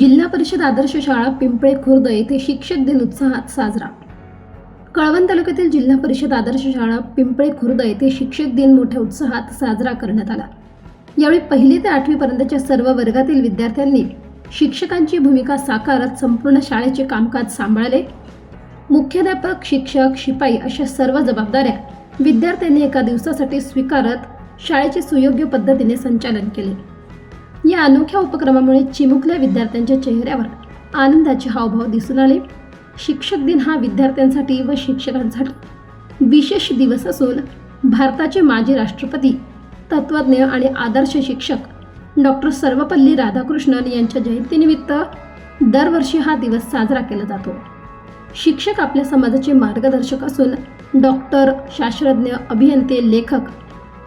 जिल्हा परिषद आदर्श शाळा पिंपळे खुर्द येथे शिक्षक दिन उत्साहात साजरा. कळवण तालुक्यातील जिल्हा परिषद आदर्श शाळा पिंपळे खुर्द येथे शिक्षक दिन मोठ्या उत्साहात साजरा करण्यात आला. यावेळी पहिली ते आठवी पर्यंतच्या सर्व वर्गातील विद्यार्थ्यांनी शिक्षकांची भूमिका साकारत संपूर्ण शाळेचे कामकाज सांभाळले. मुख्याध्यापक शिक्षक शिपाई अशा सर्व जबाबदाऱ्या विद्यार्थ्यांनी एका दिवसासाठी स्वीकारत शाळेचे सुयोग्य पद्धतीने संचालन केले. या अनोख्या उपक्रमामुळे चिमुकल्या विद्यार्थ्यांच्या चेहऱ्यावर आनंदाचे हावभाव दिसून आले. शिक्षक दिन हा विद्यार्थ्यांसाठी व शिक्षकांसाठी विशेष दिवस असून भारताचे माजी राष्ट्रपती तत्वज्ञ आणि आदर्श शिक्षक डॉक्टर सर्वपल्ली राधाकृष्णन यांच्या जयंतीनिमित्त दरवर्षी हा दिवस साजरा केला जातो. शिक्षक आपल्या समाजाचे मार्गदर्शक असून डॉक्टर शास्त्रज्ञ अभियंते लेखक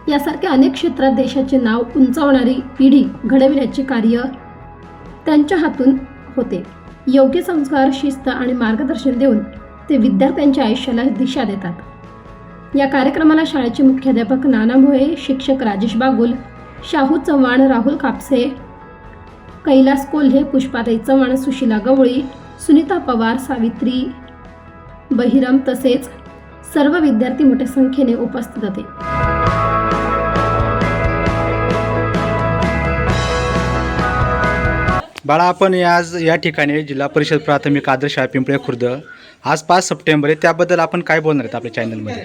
यासारख्या अनेक क्षेत्रात देशाचे नाव उंचावणारी पिढी घडविण्याचे कार्य त्यांच्या हातून होते. योग्य संस्कार शिस्त आणि मार्गदर्शन देऊन ते विद्यार्थ्यांच्या आयुष्याला दिशा देतात. या कार्यक्रमाला शाळेचे मुख्याध्यापक नाना भोये शिक्षक राजेश बागुल शाहू चव्हाण राहुल कापसे कैलास कोल्हे पुष्पाताई चव्हाण सुशिला गवळी सुनीता पवार सावित्री बहिरम तसेच सर्व विद्यार्थी मोठ्या संख्येने उपस्थित होते. बाळा आपण आज या ठिकाणी जिल्हा परिषद प्राथमिक आदर्श शाळा पिंपळे खुर्द. आज पाच सप्टेंबर आहे त्याबद्दल आपण काय बोलणार आहेत आपल्या चॅनलमध्ये?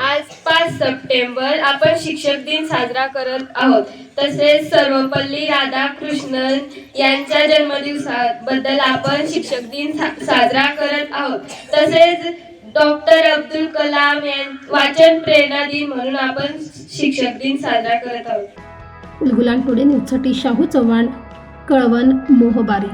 आज पाच सप्टेंबर आपण शिक्षक दिन साजरा करत आहोत. तसेच सर्वपल्ली राधाकृष्णन यांच्या जन्मदिवसाबद्दल आपण शिक्षक दिन सा- साजरा करत आहोत. तसेच डॉक्टर अब्दुल कलाम यां वाचन प्रेरणा दिन म्हणून आपण शिक्षक दिन साजरा करत आहोत. गुलान टुडे न्यूजसाठी शाहू चव्हाण कळवण मोहबारी.